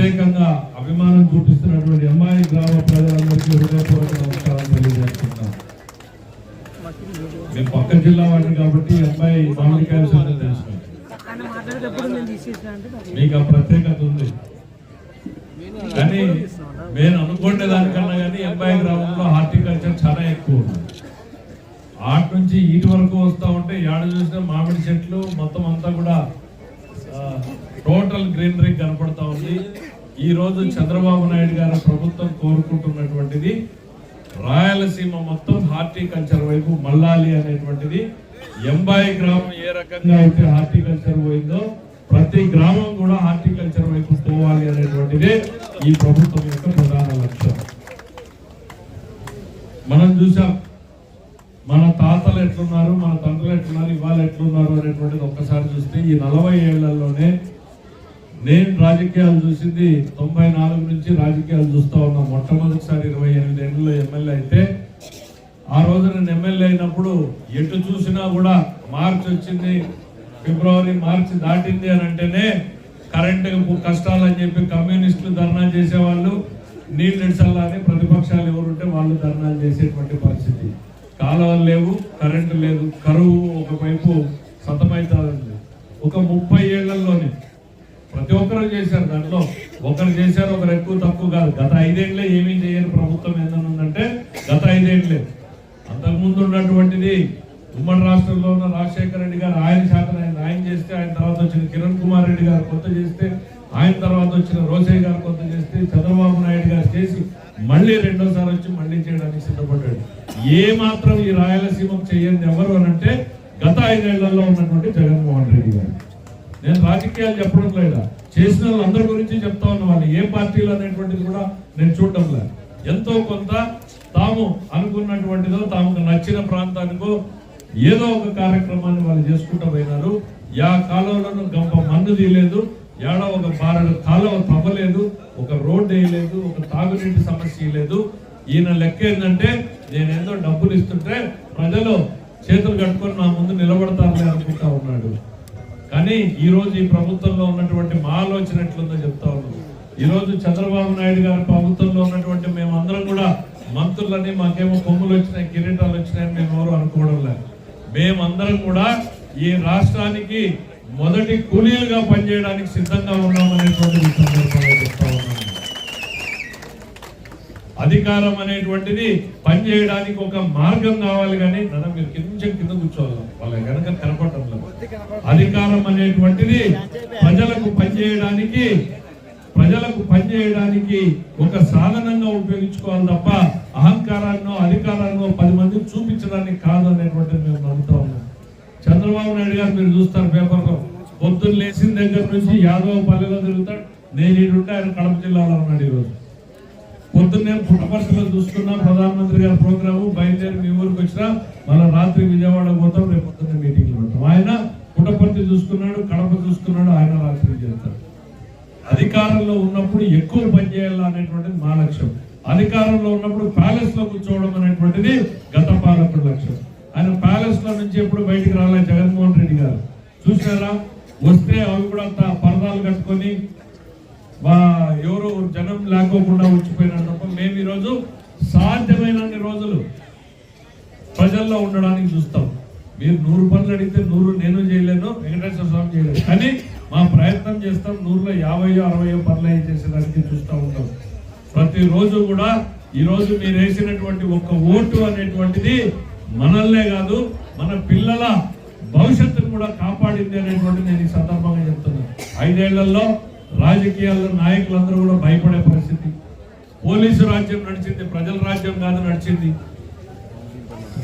ప్రత్యేకంగా అభిమానం చూపిస్తున్నటువంటి అమ్మాయి గ్రామ ప్రజలందరికీ హృదయపూర్వక నమస్కారం తెలియజేస్తున్నాం. మేము పక్క జిల్లా వాడిని కాబట్టి అమ్మాయి మామిడికాయల సంగతి తెలుసు మీకు ఆ ప్రత్యేకత ఉంది. కానీ నేను అనుకునే దానికన్నా కానీ అబ్బాయి గ్రామంలో హార్టికల్చర్ చాలా ఎక్కువ ఉంది ఆట నుంచి ఇటు వరకు వస్తూ ఉంటే ఏడ చూసినా మామిడి చెట్లు మొత్తం అంతా కూడా టోటల్ గ్రీనరీ కనపడతా ఉంది. ఈ రోజు చంద్రబాబు నాయుడు గారు ప్రభుత్వం కోరుకుంటున్నటువంటిది రాయలసీమ మొత్తం హార్టికల్చర్ వైపు మళ్ళాలి అనేటువంటిది. ఎంబాయి గ్రామం ఏ రకంగా అయితే హార్టికల్చర్ పోయిందో ప్రతి గ్రామం కూడా హార్టికల్చర్ వైపు పోవాలి అనేటువంటిదే ఈ ప్రభుత్వం యొక్క ప్రధాన లక్ష్యం. మనం చూసాం మన తాతలు ఎట్లున్నారు మన తండ్రులు ఎట్లున్నారు ఇవాళ ఎట్లున్నారు అనేటువంటిది ఒక్కసారి చూస్తే ఈ నలభై ఏళ్ళలోనే నేను రాజకీయాలు చూసింది తొంభై నాలుగు నుంచి రాజకీయాలు చూస్తా ఉన్నా. మొట్టమొదటిసారి ఇరవై ఎనిమిది ఏళ్ళలో ఎమ్మెల్యే అయితే ఆ రోజు నేను ఎమ్మెల్యే అయినప్పుడు ఎటు చూసినా కూడా మార్చి వచ్చింది ఫిబ్రవరి మార్చి దాటింది అని అంటేనే కరెంటు కష్టాలు అని చెప్పి కమ్యూనిస్టులు ధర్నా చేసేవాళ్ళు నీళ్ళు ఇడ్చల్లాని ప్రతిపక్షాలు ఎవరుంటే వాళ్ళు ధర్నాలు చేసేటువంటి పరిస్థితి. కాలువలు లేవు కరెంటు లేదు కరువు ఒకవైపు సతమైతుంది ఒక ముప్పై ఏళ్ళలోనే ప్రతి ఒక్కరు చేశారు దాంట్లో. ఒకరు చేశారు ఒకరు ఎక్కువ తక్కువ కాదు. గత ఐదేళ్ళే ఏమీ చేయని ప్రభుత్వం ఏదైనా ఉందంటే గత ఐదేళ్ళే అంతకుముందు ఉన్నటువంటిది ఉమ్మడి రాష్ట్రంలో ఉన్న రాజశేఖర రెడ్డి గారు ఆయన శాతం ఆయన ఆయన చేస్తే ఆయన తర్వాత వచ్చిన కిరణ్ కుమార్ రెడ్డి గారు కొత్త చేస్తే ఆయన తర్వాత వచ్చిన రోసయ్య గారు కొత్త చేస్తే చంద్రబాబు నాయుడు గారు చేసి మళ్ళీ రెండోసారి వచ్చి మళ్ళీ చేయడానికి సిద్ధపడ్డాడు. ఏ మాత్రం ఈ రాయలసీమకు చేయని ఎవరు అనంటే గత ఐదేళ్ళలో ఉన్నటువంటి జగన్మోహన్ రెడ్డి గారు. నేను రాజకీయాలు చెప్పడం లేదా? చేసిన వాళ్ళందరి గురించి చెప్తా ఉన్నా వాళ్ళు ఏ పార్టీలు అనేటువంటిది కూడా నేను చూడడం లేదు. ఎంతో కొంత తాము అనుకున్నటువంటిదో తాము నచ్చిన ప్రాంతానికో ఏదో ఒక కార్యక్రమాన్ని వాళ్ళు చేసుకుంటూ పోయినారు. యా కాలువలను గంప మన్ను తీయలేదు. ఏడ ఒక బారెడు కాలువ తవ్వలేదు. ఒక రోడ్డు వేయలేదు. ఒక తాగునీటి సమస్య లేదు. ఈయన లెక్క ఏంటంటే నేనేందో డబ్బులు ఇస్తుంటే ప్రజలు చేతులు కట్టుకొని నా ముందు నిలబడతారులే అనుకుంటా ఉన్నాడు. కానీ ఈరోజు ఈ ప్రభుత్వంలో ఉన్నటువంటి మా ఆలోచన ఎట్లుందో చెప్తా ఉన్నాం. ఈరోజు చంద్రబాబు నాయుడు గారి ప్రభుత్వంలో ఉన్నటువంటి మేమందరం కూడా మంత్రులని మాకేమో కొమ్ములు వచ్చినాయి కిరీటాలు వచ్చినాయని మేము ఎవరు అనుకోవడం లేదు. మేమందరం కూడా ఈ రాష్ట్రానికి మొదటి కూలీలుగా పనిచేయడానికి సిద్ధంగా ఉన్నామనేటువంటి సందర్భంగా చెప్తా ఉన్నాను. అధికారం అనేటువంటిది పనిచేయడానికి ఒక మార్గం కావాలి కానీ నన్ను మీరు కింద కింద కూర్చోవాలి. వాళ్ళ కనుక కనపడటం లేదు అధికారం అనేటువంటిది ప్రజలకు పనిచేయడానికి ప్రజలకు పనిచేయడానికి ఒక సాధనంగా ఉపయోగించుకోవాలి తప్ప అహంకారాన్నో అధికారాన్నో పది మందికి చూపించడానికి కాదు అనేటువంటిది మేము నమ్ముతా ఉన్నాం. చంద్రబాబు నాయుడు గారు మీరు చూస్తారు పేపర్లో పొద్దున్న లేచిన దగ్గర నుంచి యాదవ పల్లెలో తిరుగుతాడు. నేను ఈడుంటే ఆయన కడప జిల్లాలో ఉన్నాడు ఈరోజు. పొద్దున్నే పుట్టపర్తిలో చూసుకున్నా ప్రధానమంత్రి గారి ప్రోగ్రాము బయలుదేరి మీ ఊరికి వచ్చినా మళ్ళీ రాత్రి విజయవాడ పోతాం రేపు పొద్దున్న మీటింగ్లు పెడతాం. ఆయన పుట్టపర్తి చూసుకున్నాడు కడప చూసుకున్నాడు ఆయన రాత్రి చేస్తాడు అధికారంలో ఉన్నప్పుడు ఎక్కువ పని అనేటువంటిది మా లక్ష్యం. అధికారంలో ఉన్నప్పుడు ప్యాలెస్లో కూర్చోవడం అనేటువంటిది గత పాలకుడు లక్ష్యం. ఆయన ప్యాలెస్లో నుంచి ఎప్పుడు బయటికి రాలే జగన్మోహన్ రెడ్డి గారు. చూసారా వస్తే అవి కూడా అంత పరదాలు కట్టుకొని ఎవరు జనం లేకోకుండా వచ్చిపోయినారు తప్ప మేము ఈరోజు సాధ్యమైనన్ని రోజులు ప్రజల్లో ఉండడానికి చూస్తాం. మీరు నూరు పనులు అడిగితే నూరు నేను చేయలేను వెంకటేశ్వర స్వామి చేయలేదు. కానీ మా ప్రయత్నం చేస్తాం నూరులో యాభై అరవయో పనులు చేసేదానికి చూస్తూ ఉంటాం. ప్రతిరోజు కూడా ఈరోజు మీరు వేసినటువంటి ఒక్క ఓటు అనేటువంటిది మనల్నే కాదు మన పిల్లల భవిష్యత్తును కూడా కాపాడింది అనేటువంటి నేను ఈ సందర్భంగా చెప్తున్నాను. ఐదేళ్ళలో రాజకీయాల్లో నాయకులందరూ కూడా భయపడే పరిస్థితి. పోలీసు రాజ్యం నడిచింది ప్రజల రాజ్యం కాదు నడిచింది.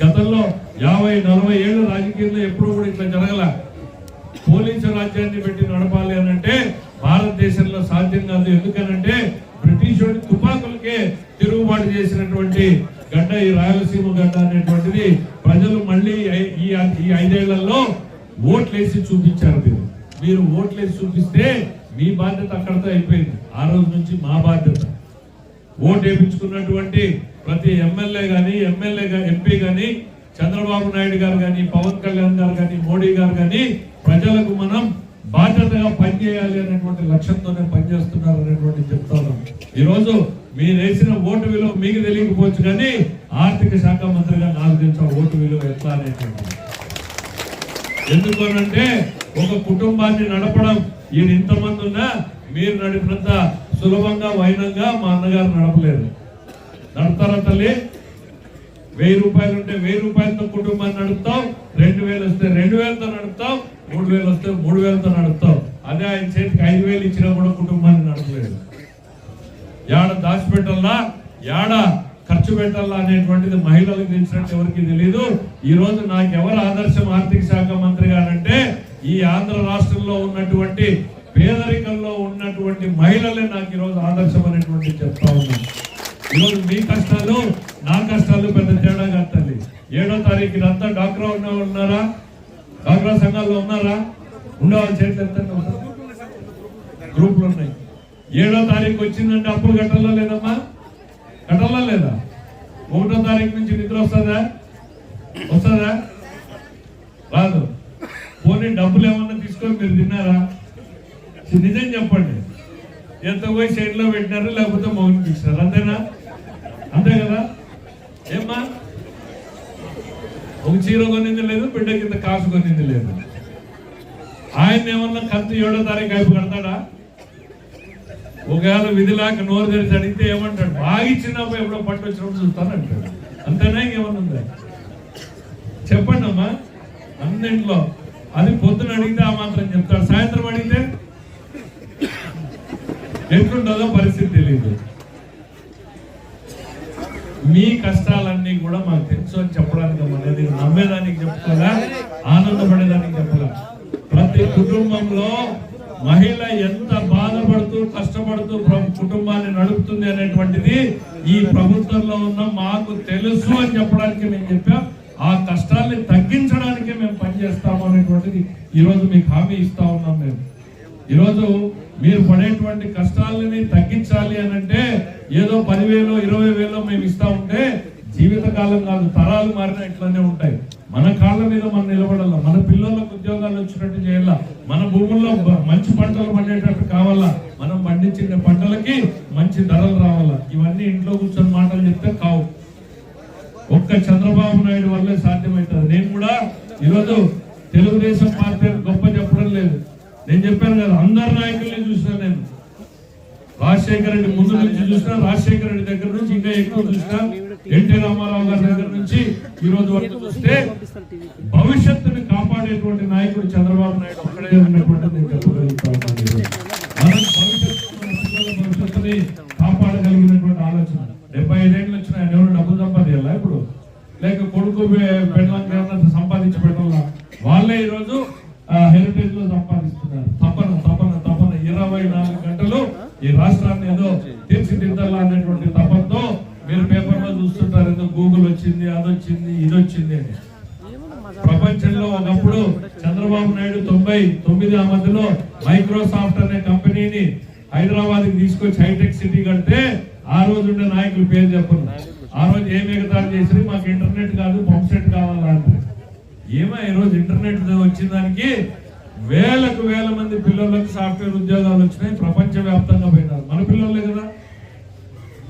గతంలో యాభై నలభై ఏళ్ళు రాజకీయంలో ఎప్పుడు కూడా ఇట్లా జరగల. పోలీసు రాజ్యాన్ని పెట్టి నడపాలి అని అంటే భారతదేశంలో సాధ్యం కాదు. ఎందుకనంటే బ్రిటిష్ తుపాకులకే తిరుగుబాటు చేసినటువంటి గడ్డ ఈ రాయలసీమ గడ్డ అనేటువంటిది ప్రజలు మళ్ళీ ఈ ఈ ఐదేళ్ళలో ఓట్లేసి చూపించారు మీరు. మీరు ఓట్లేసి చూపిస్తే మీ బాధ్యత అక్కడితో అయిపోయింది. ఆ రోజు నుంచి మా బాధ్యత. ఓటు వేయించుకున్నటువంటి ప్రతి ఎమ్మెల్యే కానీ ఎమ్మెల్యే ఎంపీ కానీ చంద్రబాబు నాయుడు గారు కానీ పవన్ కళ్యాణ్ గారు కానీ మోడీ గారు కానీ ప్రజలకు మనం బాధ్యతగా పనిచేయాలి అనేటువంటి లక్ష్యంతోనే పనిచేస్తున్నారు అనేటువంటి చెప్తాను ఈరోజు మీరు వేసిన ఓటు విలువ మీకు తెలియకపోవచ్చు కానీ ఆర్థిక శాఖ మంత్రిగా నాకు తెలిసిన ఓటు విలువ ఎట్లా అనేటువంటి ఎందుకనంటే ఒక కుటుంబాన్ని నడపడం ఈయన ఇంతమంది ఉన్నా మీరు నడిపినంత సులభంగా వైనంగా మా అన్నగారు నడపలేదు నడతారా తల్లి? వెయ్యి రూపాయలు ఉంటే వెయ్యి రూపాయలతో కుటుంబాన్ని నడుపుతాం రెండు వేలు వస్తే రెండు వేలతో నడుపుతాం మూడు వేలు వస్తే మూడు వేలతో నడుపుతాం అదే ఆయన చేతికి ఐదు వేలు ఇచ్చినా కూడా కుటుంబాన్ని నడపలేదు యాడ దాచిపెట్టాలా యాడ ఖర్చు పెట్టాలా అనేటువంటిది మహిళలకు తెలిసినట్టు ఎవరికి తెలియదు ఈరోజు నాకెవరు నాకు ఎవరు ఆదర్శం ఆర్థిక శాఖ మంత్రి గారంటే ఈ ఆంధ్ర రాష్ట్రంలో ఉన్నటువంటి పేదరికంలో ఉన్నటువంటి మహిళలే నాకు ఈరోజు ఆదర్శం అనేటువంటి చెప్తా ఉన్నాను. ఈరోజు మీ కష్టాలు నా కష్టాలు పెద్ద తేడా కట్టాలి ఏడో తారీఖు ఇదంతా డాక్రా ఉన్న ఉన్నారా? డాక్రా సంఘాల్లో ఉన్నారా? ఉండవాలి చేతులు గ్రూపులు ఉన్నాయి. ఏడో తారీఖు వచ్చిందంటే అప్పులు కట్టాలా లేదమ్మా? కట్టాలా లేదా? ఒకటో తారీఖు నుంచి నిద్ర వస్తుందా? వస్తుందా? రాదు పోనీ డబ్బులు ఏమన్నా తీసుకొని మీరు తిన్నారా? నిజం చెప్పండి. ఎంత పోయి సైడ్లో పెట్టినారు లేకపోతే మౌని తీసుకున్నారు అంతేనా? అంతే కదా? ఏమ్మా? ఒక చీర కొనింది లేదు బిడ్డ కింద కాసు కొనింది లేదు. ఆయన ఏమన్నా కంతు ఏడో తారీఖు అయిపు కడతాడా? ఒకవేళ విధిలాక నోరు తెరిచి అడిగితే ఏమంటాడు? బాగా ఇచ్చినప్పుడు ఎప్పుడో పట్టు వచ్చినప్పుడు చూస్తాను అంటాడు. అంతేనా ఇంకేమన్నా ఉందా? చెప్పండి అమ్మా. అన్నింట్లో. అది పొద్దున అడిగితే ఆ మాత్రం చెప్తాడు. సాయంత్రం అడిగితే? ఎట్లుంటుందో పరిస్థితి తెలియదు మీ కష్టాలన్నీ కూడా మాకు తెలుసు అని చెప్పడానికి అనేది నమ్మేదానికి చెప్పుకోలే ఆనందపడేదానికి చెప్పలే ప్రతి కుటుంబంలో మహిళ ఎంత బాధపడుతూ కష్టపడుతూ కుటుంబాన్ని నడుపుతుంది అనేటువంటిది ఈ ప్రభుత్వంలో ఉన్న మాకు తెలుసు అని చెప్పడానికి మేము చెప్పాం. ఆ కష్టాల్ని తగ్గించడానికే మేము పనిచేస్తాము అనేటువంటిది ఈరోజు మీకు హామీ ఇస్తా ఉన్నాం మేము. ఈరోజు మీరు పడేటువంటి కష్టాలని తగ్గించాలి అని అంటే ఏదో పదివేలు ఇరవై వేలు మేము ఇస్తా ఉంటే జీవితకాలం కాదు తరాలు మారిన ఇట్లానే ఉంటాయి. మన కాళ్ళ మీద మనం నిలబడాలా? మన పిల్లలకు ఉద్యోగాలు వచ్చినట్టు చేయాలా? మన భూముల్లో మంచి పంటలు పండేటట్టు కావాలా? మనం పండించిన పంటలకి మంచి ధరలు రావాలా? ఇవన్నీ ఇంట్లో కూర్చొని మాటలు చెప్తే కావు. ఒక్క చంద్రబాబు నాయుడు వల్లే సాధ్యమవుతుంది నేను కూడా ఈరోజు తెలుగుదేశం పార్టీ గొప్ప చెప్పడం లేదు. నేను చెప్పాను కదా అందరు నాయకుల్ని చూసాను నేను. రాజశేఖర రెడ్డి ముందు నుంచి చూసినా రాజశేఖర రెడ్డి దగ్గర నుంచి ఇంకా ఎక్కువ చూసినా ఎన్టీ రామారావు గారి దగ్గర నుంచి ఈ రోజు వరకు చూస్తే భవిష్యత్తుని కాపాడేటువంటి నాయకుడు చంద్రబాబు నాయుడు ఒక్కడే ఉన్నటువంటి నేను భవిష్యత్తుని కాపాడగలిగినటువంటి ఆలోచన. డెబ్బై ఐదేళ్ళు వచ్చిన ఆయన ఎవరు డబ్బు సంపాదించాలా ఇప్పుడు? లేక కొడుకు పెళ్ళం సంపాదించి పెట్టాలా? వాళ్ళే ఈరోజు హెరిటేజ్లో సంపాదించారు తపన తపన తపన ఇరవై నాలుగు గంటలు ఈ రాష్ట్రాన్ని ఏదో తీర్చిదిద్దాలా అనేటువంటి తపనతో మీరు పేపర్లో చూస్తుంటారు ఏదో గూగుల్ వచ్చింది అది వచ్చింది ఇది వచ్చింది అని ప్రపంచంలో ఒకప్పుడు చంద్రబాబు నాయుడు తొంభై తొమ్మిది ఆ మధ్యలో మైక్రోసాఫ్ట్ అనే కంపెనీని హైదరాబాద్కి తీసుకొచ్చి హైటెక్ సిటీ కడితే ఆ రోజు ఉండే నాయకులు పేరు చెప్పను. ఆ రోజు ఏం ఎగతాలు చేసి మాకు ఇంటర్నెట్ కాదు పంప్ సెట్ కావాలా అంటే ఏమో ఈ రోజు ఇంటర్నెట్ వచ్చిన దానికి వేలకు వేల మంది పిల్లలకు సాఫ్ట్వేర్ ఉద్యోగాలు వచ్చినాయి ప్రపంచ వ్యాప్తంగా పోయినారు. మన పిల్లలే కదా.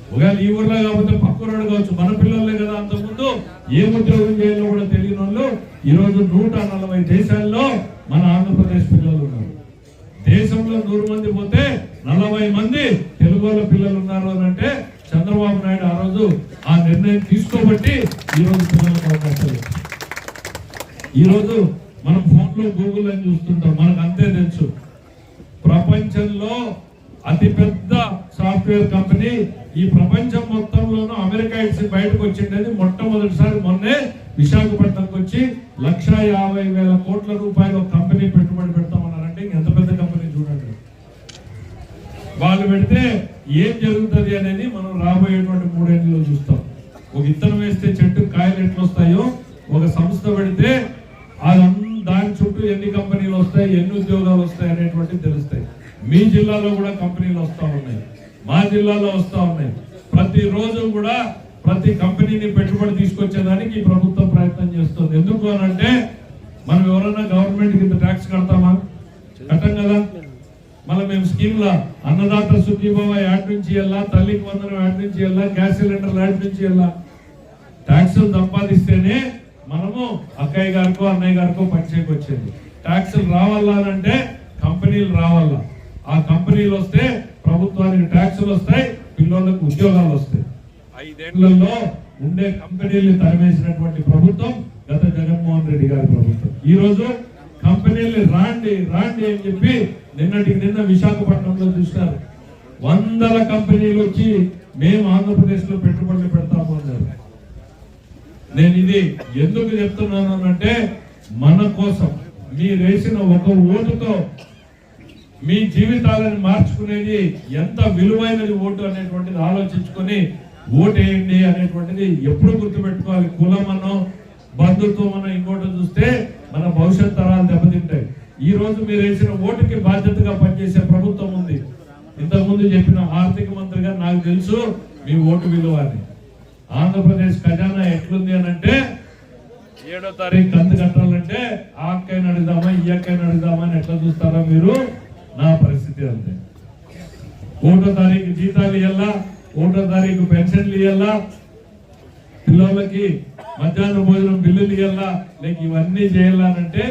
ఒకవేళ ఈ ఊర్లో కాకపోతే పక్క ఊరు కావచ్చు. మన పిల్లలే కదా అంతకుముందు ఏం ఉద్యోగం చేయాలో కూడా తెలియని వాళ్ళు ఈరోజు నూట నలభై దేశాల్లో మన ఆంధ్రప్రదేశ్ పిల్లలు ఉన్నారు. దేశంలో నూరు మంది పోతే నలభై మంది తెలుగు వాళ్ళ పిల్లలు ఉన్నారు అని అంటే చంద్రబాబు నాయుడు ఆ రోజు ఆ నిర్ణయం తీసుకోబట్టి ఈ రోజు పిల్లలకు అవకాశాలు ఈరోజు మనం ఫోన్లో గూగుల్ అని చూస్తుంటాం? మనకు అంతే తెలుసు. ప్రపంచంలో అతిపెద్ద సాఫ్ట్వేర్ కంపెనీ ఈ ప్రపంచం మొత్తంలోనూ అమెరికా ఇచ్చి బయటకు వచ్చిండేది మొట్టమొదటిసారి మొన్నే విశాఖపట్నంకి వచ్చి లక్ష యాభై వేల కోట్ల రూపాయలు ఒక కంపెనీ పెట్టుబడి పెడతామన్నారంటే ఎంత పెద్ద కంపెనీ చూడండి. వాళ్ళు పెడితే ఏం జరుగుతుంది అనేది మనం రాబోయేటువంటి మూడేళ్ళలో చూస్తాం. ఒక ఇత్తనం వేస్తే చెట్టు కాయలు ఎట్లా వస్తాయో ఒక సంస్థ పెడితే దాని చుట్టూ ఎన్ని కంపెనీలు వస్తాయి ఎన్ని ఉద్యోగాలు వస్తాయి అనేటువంటివి తెలుస్తాయి. మీ జిల్లాలో కూడా కంపెనీలు వస్తూ ఉన్నాయి. మా జిల్లాలో వస్తూ ఉన్నాయి. ప్రతిరోజు కూడా ప్రతి కంపెనీని పెట్టుబడి తీసుకొచ్చేదానికి ఈ ప్రభుత్వం ప్రయత్నం చేస్తుంది. ఎందుకు అని అంటే మనం ఎవరైనా గవర్నమెంట్ కింద ట్యాక్స్ కడతామా? కట్టం కదా. మళ్ళీ మేము స్కీమ్లో అన్నదాత సుఖీభావ యాడ్ నుంచి వెళ్ళా తల్లికి వందనం యాడ్ నుంచి వెళ్ళా గ్యాస్ సిలిండర్లు యాడ్ నుంచి వెళ్ళా. ట్యాక్సులు సంపాదిస్తేనే మనము అక్కయ్య గారికో అన్నయ్య గారికో పనిచేయకు వచ్చేది ట్యాక్సులు రావాలా అని అంటే కంపెనీలు రావాలా. ఆ కంపెనీలు వస్తే ప్రభుత్వానికి ట్యాక్సులు వస్తాయి పిల్లలకు ఉద్యోగాలు వస్తాయి. ఐదేళ్ళలో ఉండే కంపెనీలు తరిమేసినటువంటి ప్రభుత్వం గత జగన్మోహన్ రెడ్డి గారి ప్రభుత్వం. ఈ రోజు కంపెనీలు రాండి రాండి అని చెప్పి నిన్నటికి నిన్న విశాఖపట్నంలో చూసినారు. వందల కంపెనీలు వచ్చి మేము ఆంధ్రప్రదేశ్లో పెట్టుబడులు పెడతాము అన్నారు. నేను ఇది ఎందుకు చెప్తున్నాను అంటే మన కోసం మీరు వేసిన ఒక ఓటుతో మీ జీవితాలను మార్చుకునేది ఎంత విలువైనది ఓటు అనేటువంటిది ఆలోచించుకొని ఓటు అనేటువంటిది ఎప్పుడు గుర్తుపెట్టుకోవాలి? కులమనో బంధుత్వం అనో ఇంకోటి చూస్తే మన భవిష్యత్ తరాలు దెబ్బతింటాయి. ఈ రోజు మీరు వేసిన ఓటుకి బాధ్యతగా పనిచేసే ప్రభుత్వం ఉంది. ఇంతకుముందు చెప్పిన ఆర్థిక మంత్రిగా నాకు తెలుసు మీ ఓటు విలువ అని. ఆంధ్రప్రదేశ్ ఖజానా ఎట్లుంది అని అంటే ఏడో తారీఖు కంతు కట్టాలంటే ఆ అక్కైనా అడుగుదామా ఈ అడుగుదామా అని ఎట్లా చూస్తారా మీరు? నా పరిస్థితి అంతే. ఒకటో తారీఖు జీతాలు ఇవ్వాలా ఒకటో తారీఖు పెన్షన్లు ఇవ్వాలా పిల్లలకి మధ్యాహ్నం భోజనం బిల్లులు ఇవ్వాలా లేక ఇవన్నీ చేయాలనంటే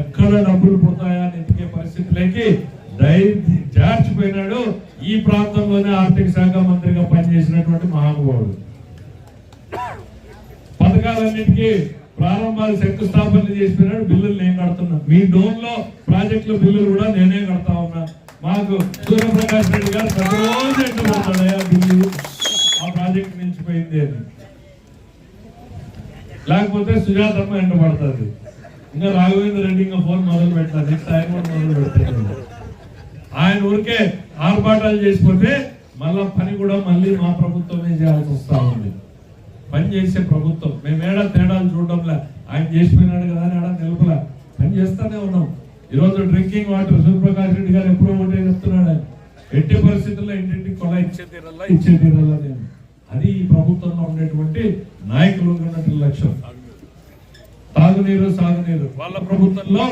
ఎక్కడ డబ్బులు పుడతాయా అని ఎతికే పరిస్థితిలోకి జార్చిపోయినాడు. ఈ ప్రాంతంలోనే ఆర్థిక శాఖ మంత్రిగా పనిచేసినటువంటి మహానుభావుడు. పథకాలన్నిటికీ ప్రారంభాలు శంకుస్థాపనలు చేసిపోయినాడు బిల్లులు నేను కడుతున్నా. మీ డోన్లో ప్రాజెక్టుల బిల్లులు కూడా నేనే కడతా ఉన్నా. మాకు సూర్యప్రకాష్ రెడ్డి గారు ప్రతిరోజు ఎంటబడతాడయా బిల్లు ఆ ప్రాజెక్ట్ నిలిచిపోయింది అని. లేకపోతే సుజాతమ్మ ఎండబడుతుంది ఇంకా రాఘవేంద్ర రెడ్డి ఇంకా ఫోన్ మొదలు పెట్టాలి. నెక్స్ట్ ఆయన కూడా మొదలు పెడతాడు. ఆయన ఊరికే ఆర్భాటాలు చేసిపోతే మళ్ళా పని కూడా మళ్ళీ మా ప్రభుత్వమే చేయాల్సి వస్తా ఉంది. పని చేసే ప్రభుత్వం. మేము ఏడా తేడాలు చూడడంలా. ఆయన చేసిపోయినాడు కదా అని ఏడా నిలుపుల పని చేస్తూనే ఉన్నాం. ఈరోజు డ్రింకింగ్ వాటర్ సూర్యప్రకాష్ రెడ్డి గారు ఎప్పుడూ ఉంటే చెప్తున్నాడు ఆయన. ఎట్టి పరిస్థితుల్లో ఇంటింటికి కొల ఇచ్చే తీరల్లా ఇచ్చే తీరల్లా నేను అది ఈ ప్రభుత్వంలో ఉండేటువంటి నాయకులు ఉన్నటువంటి లక్ష్యం. తాగునీరు సాగునీరు. వాళ్ళ ప్రభుత్వంలో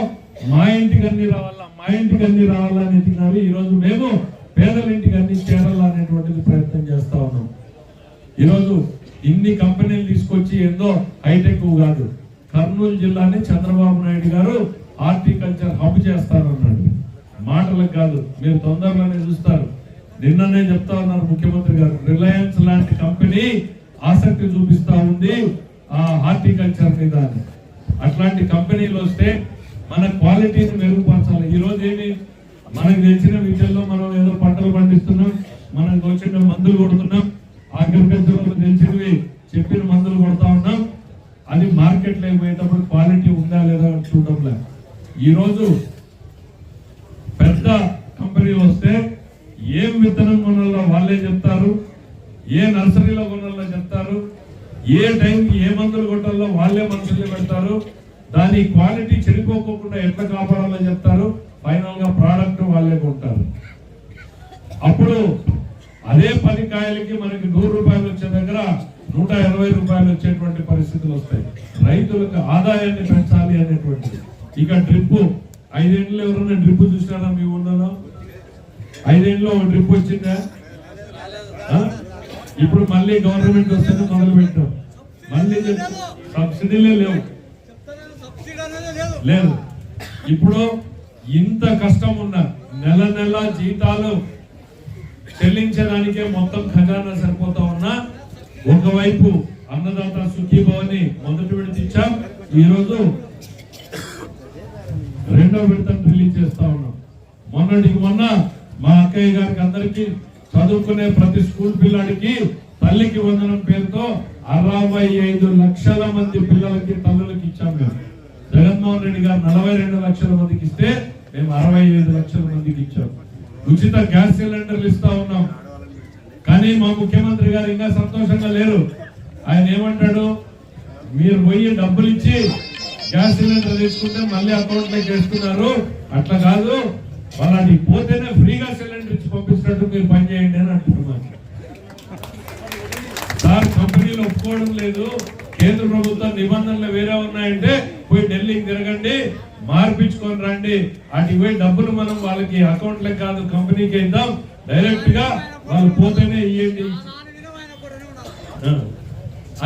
మా ఇంటికి అన్ని రావాలా మా ఇంటికి అన్ని రావాలా అని ఎత్తినారు ఈరోజు మేము పేదల ఇంటికి అన్ని చేరాలా అనేటువంటిది ప్రయత్నం చేస్తా ఉన్నాం. ఈరోజు ఇన్ని కంపెనీలు తీసుకొచ్చి ఏందో హైటెక్ కాదు. కర్నూలు జిల్లాని చంద్రబాబు నాయుడు గారు హార్టికల్చర్ హబ్ చేస్తారన్నాడు. మాటలకు కాదు మీరు తొందరలోనే చూస్తారు. నిన్ననే చెప్తా ఉన్నారు ముఖ్యమంత్రి గారు రిలయన్స్ లాంటి కంపెనీ ఆసక్తి చూపిస్తా ఉంది ఆ హార్టికల్చర్ మీద అట్లాంటి కంపెనీలు వస్తే మన క్వాలిటీని మెరుగుపరచాలి. ఈరోజు ఏమి? మనకు తెలిసిన విషయంలో మనం ఏదో పంటలు పండిస్తున్నాం మనకు వచ్చిన మందులు కొడుతున్నాం అగ్రికల్చర్లో తెలిసినవి చెప్పిన మందులు కొడతా ఉన్నాం. అది మార్కెట్లో పోయేటప్పుడు క్వాలిటీ ఉందా లేదా అని ఈరోజు పెద్ద కంపెనీలు వస్తే ఏం విత్తనం కొనాలో వాళ్ళే చెప్తారు ఏ నర్సరీలో కొనాలో చెప్తారు ఏ టైంకి ఏ మందులు కొట్టాలో వాళ్ళే మనుషులు పెడతారు. దాని క్వాలిటీ చెడిపోకోకుండా ఎట్లా కాపాడాలో చెప్తారు. ఫైనల్గా ప్రోడక్ట్ వాళ్ళే కొంటారు. అప్పుడు అదే పది కాయలకి మనకి నూరు రూపాయలు వచ్చే దగ్గర నూట ఇరవై రూపాయలు వచ్చేటువంటి పరిస్థితులు వస్తాయి. రైతులకు ఆదాయాన్ని పెంచాలి అనేటువంటిది. ఇక డ్రిప్ ఐదేళ్ళు ఎవరైనా డ్రిప్ చూసినారా మీ ఊళ్ళో ఐదేళ్ళు ఒక డ్రిప్ వచ్చిందా? ఇప్పుడు మళ్ళీ గవర్నమెంట్ వస్తేనే మొదలు పెట్టాం. మళ్ళీ సబ్సిడీలే లేవు. లేదు. ఇప్పుడు ఇంత కష్టం ఉన్న నెల నెల జీతాలు చెల్లించడానికే మొత్తం ఖజానా సరిపోతా ఉన్నా ఒకవైపు అన్నదాత సుఖీభవని మొదటి విడత ఇచ్చాం. ఈ రోజు రెండో విడతను రిలీజ్ చేస్తా ఉన్నాం. మొన్నటికి మొన్న మా అక్కయ్య గారికి అందరికీ చదువుకునే ప్రతి స్కూల్ పిల్లాడికి తల్లికి వందనం పేరుతో అరవై ఐదు లక్షల మంది పిల్లలకి తల్లులకి ఇచ్చాం మేము. జగన్మోహన్ రెడ్డి గారు నలభై రెండు లక్షల మందికి ఇస్తే మేము అరవై ఐదు లక్షల మందికి ఇచ్చాము ఉచిత గ్యాస్ సిలిండర్లు ఇస్తా ఉన్నాం. కానీ మా ముఖ్యమంత్రి గారు ఇంకా సంతోషంగా లేరు. ఆయన ఏమంటాడు? మీరు పోయి డబ్బులు ఇచ్చి గ్యాస్ సిలిండర్ తీసుకుంటే మళ్ళీ అకౌంట్లో చేస్తున్నారు అట్లా కాదు. వాళ్ళని పోతేనే ఫ్రీగా సిలిండర్ ఇచ్చి పంపిస్తున్నట్టు మీరు పని చేయండి అని అంటున్నారు. సార్ కంపెనీలు ఒప్పుకోవడం లేదు. కేంద్ర ప్రభుత్వ నిబంధనలు వేరే ఉన్నాయంటే పోయి ఢిల్లీకి తిరగండి. మార్పించుకొని రండి. అటు పోయి డబ్బులు మనం వాళ్ళకి అకౌంట్లకు కాదు కంపెనీకి ఇద్దాం. డైరెక్ట్గా వాళ్ళు పోతేనే ఇవ్వండి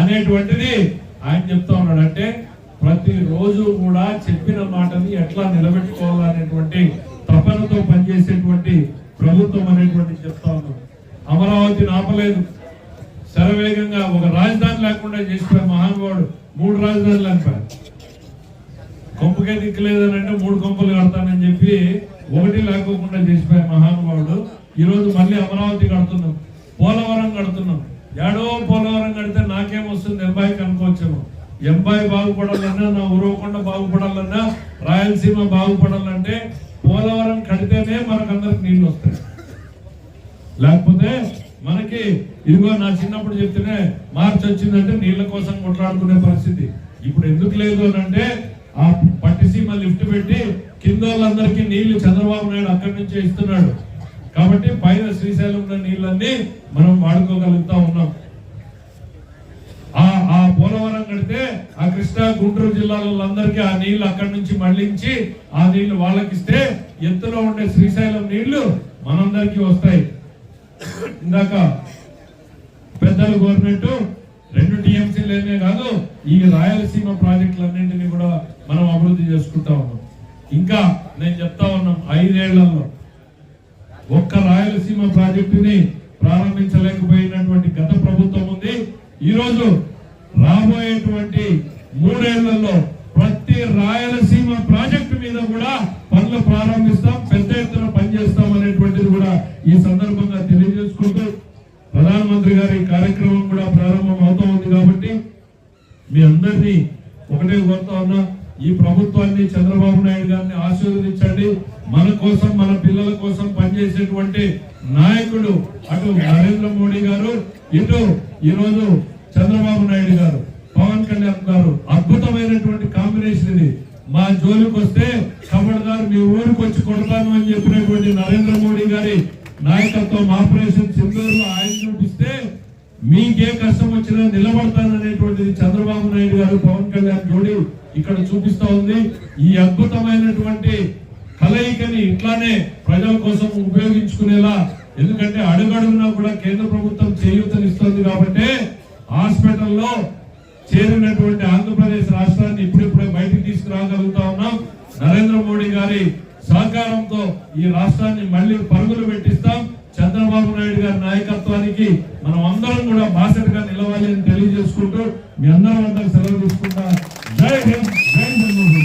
అనేటువంటిది ఆయన చెప్తా ఉన్నాడు. అంటే ప్రతి రోజు కూడా చెప్పిన మాటని ఎట్లా నిలబెట్టుకోవాలనేటువంటి తపనతో పనిచేసేటువంటి ప్రభుత్వం అనేటువంటి చెప్తా ఉన్నాం అమరావతి ఆపలేదు. శరవేగంగా ఒక రాజధాని లేకుండా చేసిపోయి మహానుభావుడు మూడు రాజధానులు అనిపారు కొంపకే దిక్కులేదని అంటే మూడు కొంపలు కడతానని చెప్పి ఒకటి లేకోకుండా చేసిపోయే మహానుభావుడు. ఈరోజు మళ్ళీ అమరావతి కడుతున్నాం. పోలవరం కడుతున్నాం. ఏడో పోలవరం కడితే నాకేం వస్తుంది? ఎంబాయికి అనుకోవచ్చేమో ఎంబాయి బాగుపడాలన్నా నా ఉరవకొండ బాగుపడాలన్నా రాయలసీమ బాగుపడాలంటే పోలవరం కడితేనే మనకందరికి నీళ్ళు వస్తాయి. లేకపోతే మనకి ఇదిగో నా చిన్నప్పుడు చెప్తేనే మార్చి వచ్చిందంటే నీళ్ళ కోసం కొట్లాడుకునే పరిస్థితి. ఇప్పుడు ఎందుకు లేదు అని అంటే ఆ పట్టిసీమ లిఫ్ట్ పెట్టి కింద వాళ్ళందరికీ నీళ్ళు చంద్రబాబు నాయుడు అక్కడి నుంచే ఇస్తున్నాడు. కాబట్టి పైన శ్రీశైలం ఉన్న నీళ్ళన్నీ మనం వాడుకోగలుగుతా ఉన్నాం. ఆ ఆ పోలవరం కడితే ఆ కృష్ణా గుంటూరు జిల్లాలో అందరికీ ఆ నీళ్ళు అక్కడి నుంచి మళ్ళించి ఆ నీళ్ళు వాళ్ళకి ఇస్తే ఎత్తులో ఉండే శ్రీశైలం నీళ్ళు మనందరికీ వస్తాయి. ఇందాక పెద్దలు గవర్నమెంట్ రెండు టీఎంసీలేనే కాదు ఈ రాయలసీమ ప్రాజెక్టులన్నింటినీ కూడా మనం అభివృద్ధి చేసుకుంటా ఉన్నాం. ఇంకా నేను చెప్తా ఉన్నాం ఐదేళ్ళలో ఒక్క రాయలసీమ ప్రాజెక్టుని ప్రారంభించలేకపోయినటువంటి గత ప్రభుత్వం ఉంది. ఈ రోజు రాబోయేటువంటి మూడేళ్ళలో ప్రతి రాయలసీమ ప్రాజెక్టు మీద కూడా పనులు ప్రారంభిస్తాం పెద్ద ఎత్తున పనిచేస్తాం అనేటువంటిది కూడా ఈ సందర్భంగా తెలియజేసుకుంటూ ప్రధానమంత్రి గారి కార్యక్రమం కూడా ప్రారంభం అవుతా ఉంది కాబట్టి మీ అందరినీ ఒకటే కోరుతా ఉన్నా ఈ ప్రభుత్వాన్ని చంద్రబాబు నాయుడు గారిని ఆశీర్వదించండి. మన కోసం మన పిల్లల కోసం పనిచేసేటువంటి నాయకుడు అటు నరేంద్ర మోడీ గారు ఇటు ఈరోజు చంద్రబాబు నాయుడు గారు పవన్ కళ్యాణ్ గారు అద్భుతమైనటువంటి కాంబినేషన్ ఇది. మా జోలికి వస్తే కబడ్దారు మీ ఊరికి వచ్చి కొడతాను అని చెప్పినటువంటి నరేంద్ర మోడీ గారి నాయకత్వం ఆపరేషన్ సింధూరులో ఆయన చూపిస్తే మీకే కష్టం వచ్చినా నిలబడతాననేటువంటిది చంద్రబాబు నాయుడు గారు పవన్ కళ్యాణ్ జోడి ఇక్కడ చూపిస్తా ఉంది. ఈ అద్భుతమైనటువంటి కలయికని ఇట్లానే ప్రజల కోసం ఉపయోగించుకునేలా ఎందుకంటే అడుగడుగునా కూడా కేంద్ర ప్రభుత్వం చేయూతనిస్తుంది కాబట్టి హాస్పిటల్లో చేరినటువంటి ఆంధ్రప్రదేశ్ రాష్ట్రాన్ని ఇప్పుడిప్పుడే బయటికి తీసుకురాగలుగుతా ఉన్నాం. నరేంద్ర మోడీ గారి సహకారంతో ఈ రాష్ట్రాన్ని మళ్ళీ పరుగులు పెట్టిస్తాం. చంద్రబాబు నాయుడు గారి నాయకత్వానికి మనం అందరం కూడా బాసటగా నిలవాలి అని తెలియజేసుకుంటూ మీ అందరం అందరూ సెలవు తీసుకుంటా. జై హింద్ జై చంద్రబాబు